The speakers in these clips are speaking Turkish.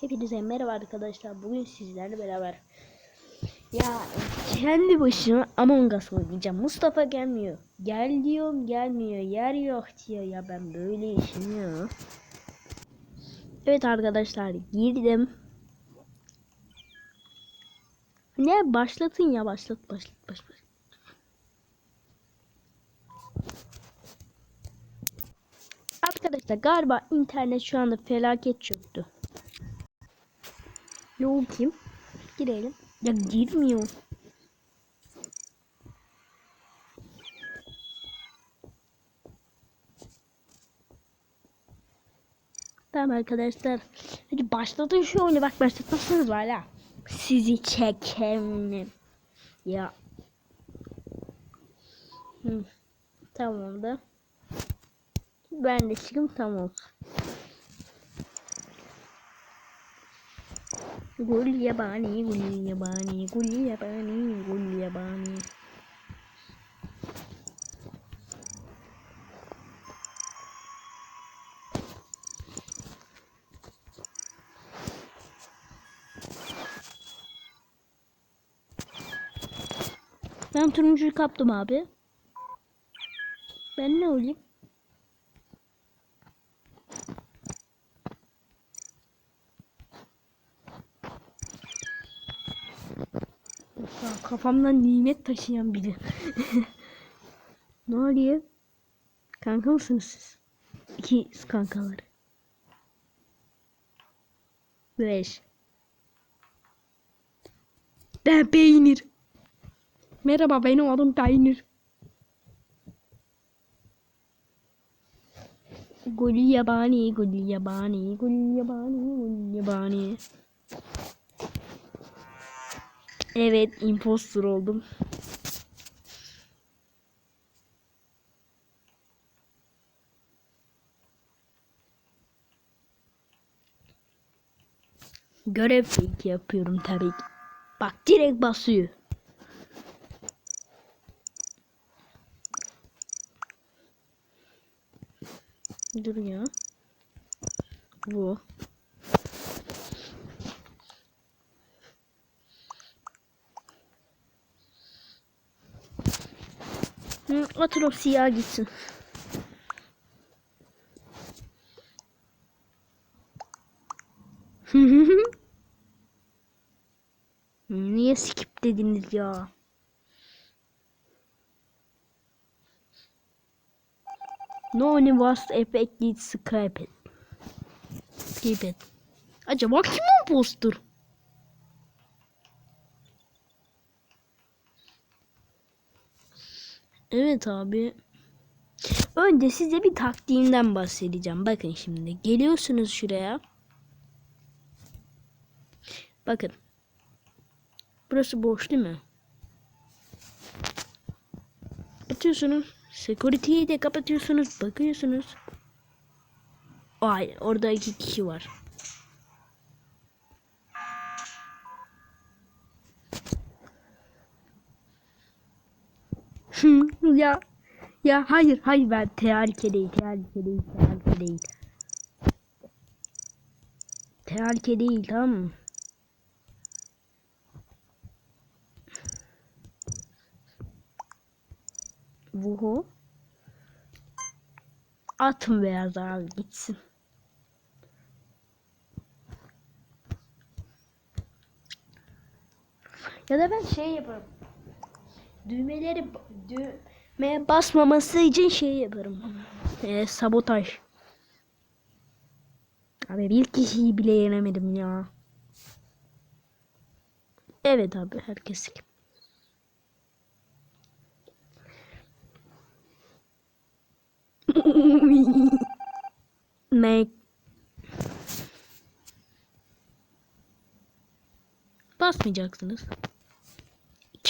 Hepinize merhaba arkadaşlar. Bugün sizlerle beraber ya kendi başıma Among Us oynayacağım. Mustafa gelmiyor. Gel diyorum gelmiyor. Yer yok diyor. Ya ben böyle işim ya. Evet arkadaşlar girdim. Ne başlatın ya başlat başlat başlat. Arkadaşlar galiba internet şu anda felaket çöktü. Yol kim? Girelim. Ya girmiyor. Tamam arkadaşlar. Hadi başlatın şu oyunu. Bak başlatmazsanız var ya. Sizi çekerim. Ya. Hı. Tamam da. Ben de çıkım tamam. Gul yabani, gul yabani, gul yabani, gul yabani. Ben turuncuyu kaptım abi. Ben ne olayım? Ya kafamdan nimet taşıyan biri. ne oluyor? Kanka mısınız siz? İki kankalar. Beş. Ben peynir. Merhaba benim adım peynir. Gul yabani, gul yabani, gul yabani, gul yabani. Evet, impostor oldum. Görev fake yapıyorum tabii ki. Bak direkt basıyor. Dur ya. Bu. Atın o siyah gitsin. Niye skip dediniz ya? No one was affected scrap it. Skip it. Acaba kim o poster? Evet abi. Önce size bir taktiğimden bahsedeceğim. Bakın şimdi. Geliyorsunuz şuraya. Bakın. Burası boş değil mi? Atıyorsunuz. Security'yi de kapatıyorsunuz. Bakıyorsunuz. Ay orada iki kişi var. Ya ya hayır hayır ben tehlike değil tehlike değil tehlike değil. Tehlike değil tamam mı? Vuhu. Atın beyaz abi gitsin. Ya da ben şey yaparım. Düğmeleri düğmeye basmaması için şey yaparım. Ee, sabotaj. Abi bir kişiyi bile yenemedim ya. Evet abi herkes? Make Basmayacaksınız.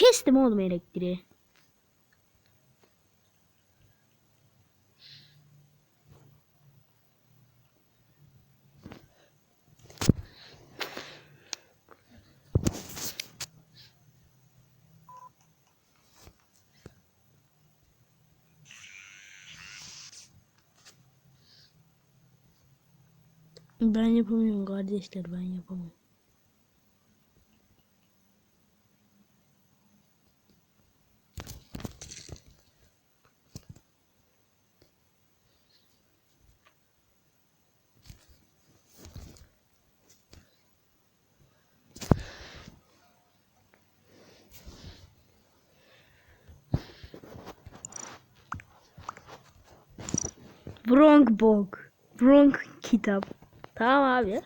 Kestim oğlum elektriği. Ben yapamıyorum kardeşler ben yapamam. Bronk Bog. Bronk kitap. Tamam abi.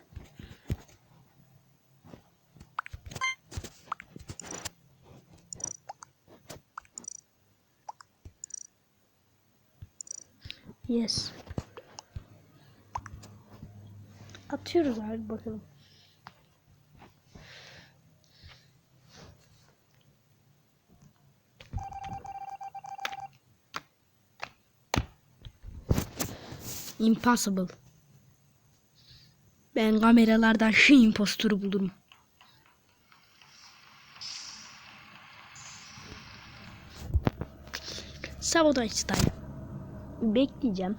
Yes. Atıyoruz abi bakalım. Impossible. Ben kameralardan şu imposturu bulurum. Sabotaj style. Bekleyeceğim.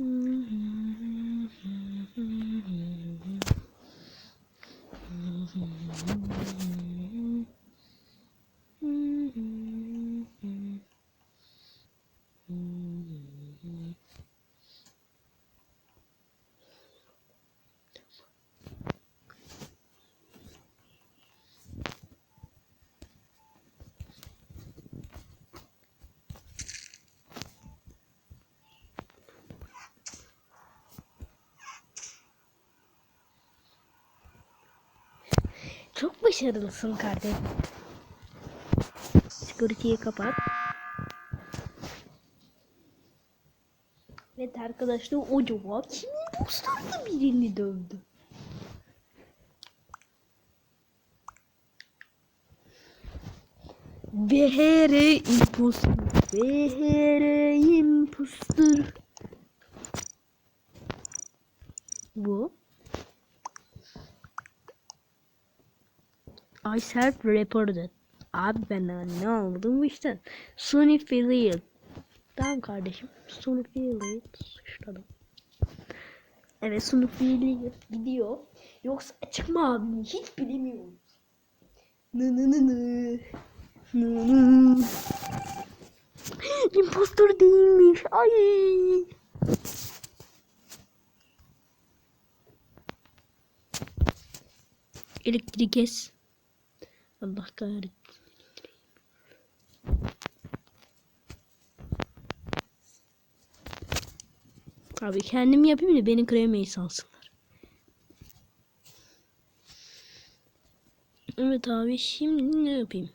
Mm. Çok başarılısın kardeşim. Security'yi kapat. Evet arkadaşlar o cevap kimin postunda birini dövdü. VR impostor. VR impostor. Bu. I self reported. Abi ben ne aldım bu işten. Sony Affiliate. Tamam kardeşim. Sony Affiliate suçladım. Evet Sony Affiliate gidiyor. Yoksa açık mı abi? Hiç bilemiyorum. Nı nı nı nı. Nı nı. Impostor değilmiş. Ay. Elektrik kes. Allah kahretsin. Abi kendim yapayım da beni kremeyi salsınlar. Evet abi şimdi ne yapayım?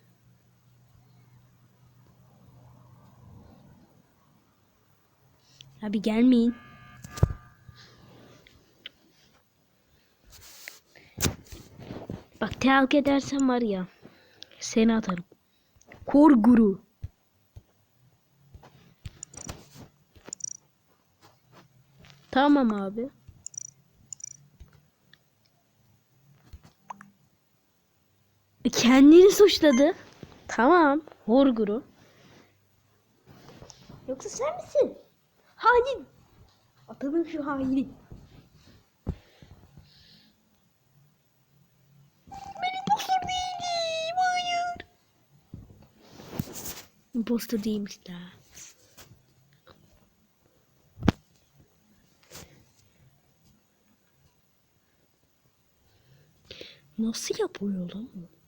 Abi gelmeyin. Terk edersen var ya seni atarım. Kor. Tamam abi. Kendini suçladı. Tamam. Hor guru. Yoksa sen misin? Hain. Atalım şu haini. impostor değilim. Hayır. Impostor değilmiş daha. Nasıl yapıyor lan bu?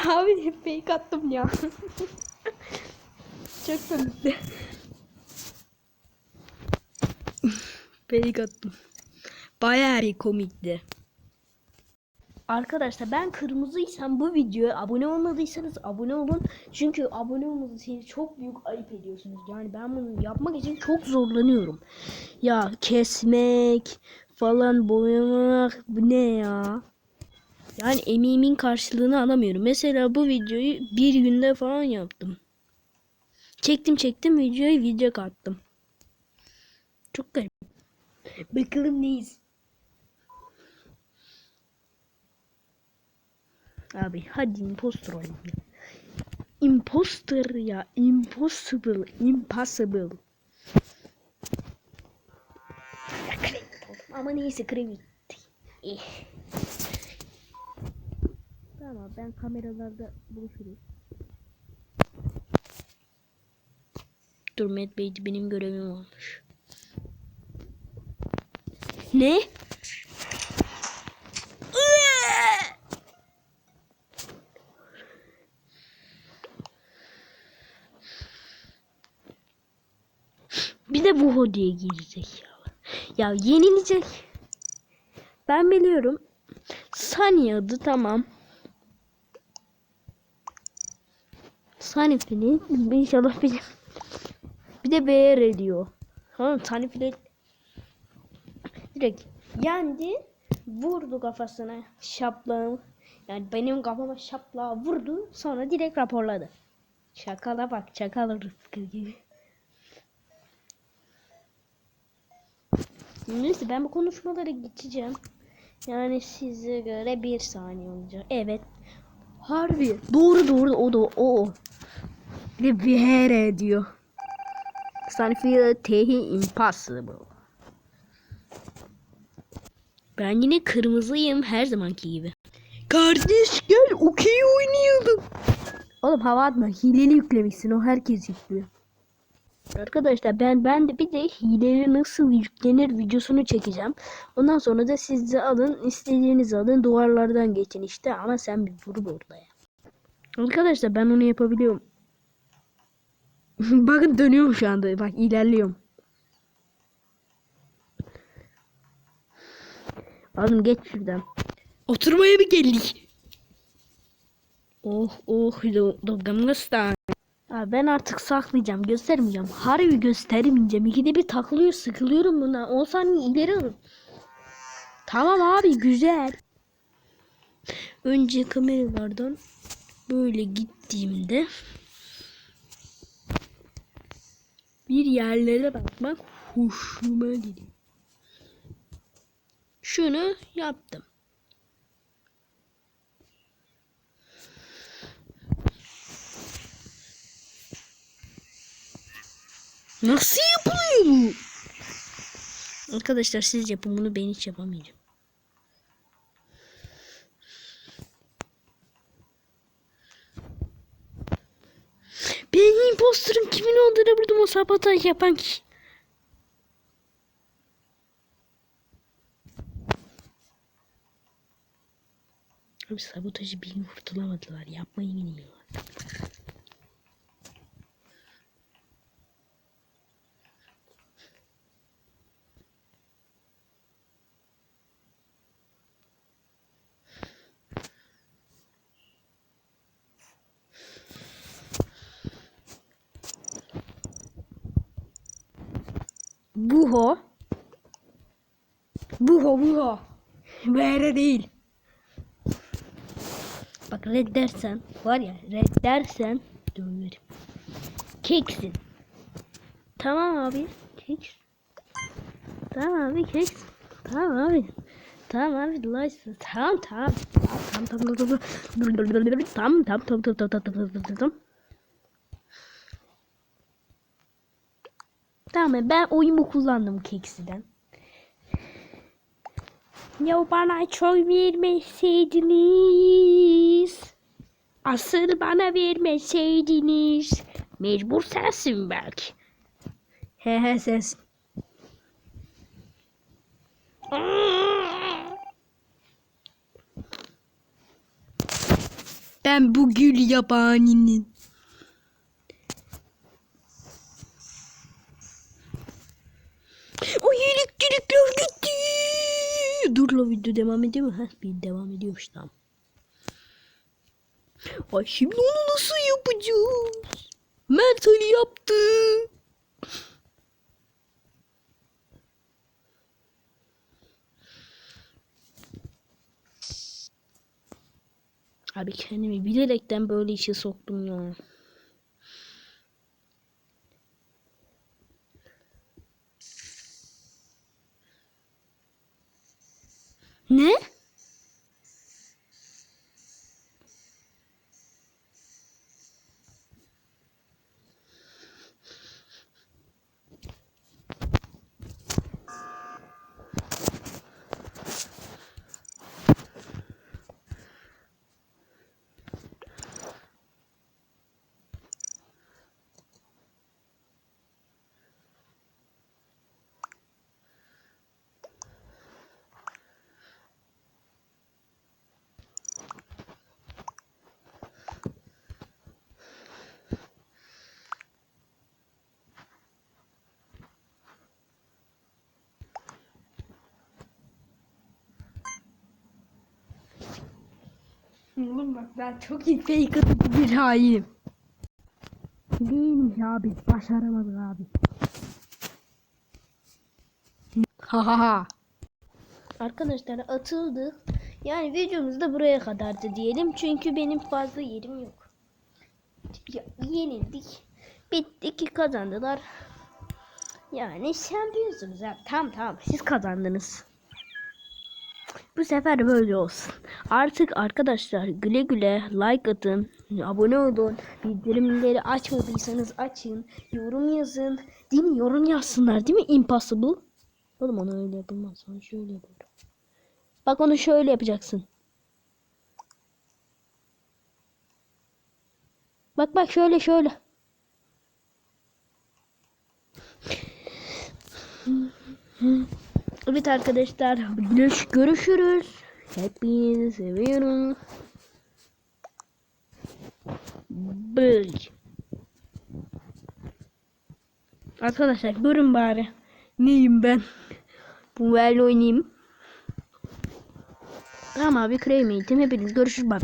Abi hep fake attım ya. Çok komikti. fake attım. Bayağı bir komikti. Arkadaşlar ben kırmızıysam bu videoya abone olmadıysanız abone olun. Çünkü abone olmadıysanız çok büyük ayıp ediyorsunuz. Yani ben bunu yapmak için çok zorlanıyorum. Ya kesmek falan boyamak bu ne ya? Yani emeğimin karşılığını alamıyorum. Mesela bu videoyu bir günde falan yaptım. Çektim çektim videoyu video attım. Çok garip. Bakalım neyiz? Abi hadi imposter olayım ya. Imposter ya. Impossible. Impossible. Ama neyse kremit. Eh. Tamam ben kameralarda buluşuruz. Dur Matt Bey'di benim görevim olmuş. Ne? Bir de bu hodiye girecek ya. Ya yenilecek. Ben biliyorum. Sunny adı tamam. Flint inşallah bir bir de beğer ediyor. Tamam Flint direkt yendi. Vurdu kafasına şaplağı. Yani benim kafama şaplağı vurdu. Sonra direkt raporladı. Şakala bak çakal rızkı gibi. Neyse ben bu konuşmalara geçeceğim. Yani size göre bir saniye olacak. Evet. Harbi. Doğru doğru o da o. o. Bir diyor. Sunfield tehi impossible. Ben yine kırmızıyım her zamanki gibi. Kardeş gel okey oynayalım. Oğlum hava atma. Hileli yüklemişsin. O herkes yüklüyor. Arkadaşlar ben ben de bir de hileli nasıl yüklenir videosunu çekeceğim. Ondan sonra da siz de alın istediğinizi alın duvarlardan geçin işte ama sen bir dur burada ya. Arkadaşlar ben onu yapabiliyorum. Bakın dönüyorum şu anda bak ilerliyorum. Oğlum geç şuradan. Oturmaya mı geldik? Oh oh Afganistan. Abi ben artık saklayacağım göstermeyeceğim. Harbi göstermeyeceğim. İkide bir takılıyor sıkılıyorum buna. 10 saniye ileri alın. Tamam abi güzel. Önce kameralardan böyle gittiğimde bir yerlere bakmak hoşuma gidiyor. Şunu yaptım. Nasıl yapılıyor bu? Arkadaşlar siz yapın bunu ben hiç yapamayacağım. Ben imposterın kimin olduğunu buldum o sabotaj yapan kişi. Abi sabotajı bir kurtulamadılar. Yapmayı bilmiyorlar. Buho. Böyle değil. Bak red dersen var ya red dersen döverim. Keksin. Tamam abi. Keks. Tamam abi keks. Tamam abi. Tamam abi tamam. Tamam tamam tamam tamam. Tamam tamam tamam tamam tamam tamam tamam tamam. Tamam ben oyumu kullandım keksiden. Ya bana çok vermeseydiniz. Asıl bana vermeseydiniz. Mecbur sensin belki. He he sensin. Ben bu gül yabaninin. O elektrikler gitti. Dur la video devam ediyor mu? Heh, bir devam ediyormuş tamam. Ay şimdi onu nasıl yapacağız? Mert Ali yaptı. Abi kendimi bilerekten böyle işe soktum ya. Ne? Oğlum bak ben çok iyi fake atıp bir hainim. Değilmiş abi. Başaramadık abi. Ha ha ha. Arkadaşlar atıldı. Yani videomuz da buraya kadardı diyelim. Çünkü benim fazla yerim yok. Ya, yenildik. Bittik kazandılar. Yani şampiyonsunuz abi. Tamam tamam siz kazandınız. Bu sefer böyle olsun. Artık arkadaşlar güle güle like atın, abone olun, bildirimleri açmadıysanız açın, yorum yazın. Değil mi? Yorum yazsınlar değil mi? Impossible. Oğlum onu öyle yapılmaz. Onu şöyle yapıyorum. Bak onu şöyle yapacaksın. Bak bak şöyle şöyle. Evet arkadaşlar görüş görüşürüz. Hepinizi seviyorum. Bye. Arkadaşlar görün bari. Neyim ben? Bu böyle oynayayım. Tamam abi krem eğitim. Hepiniz görüşürüz bak.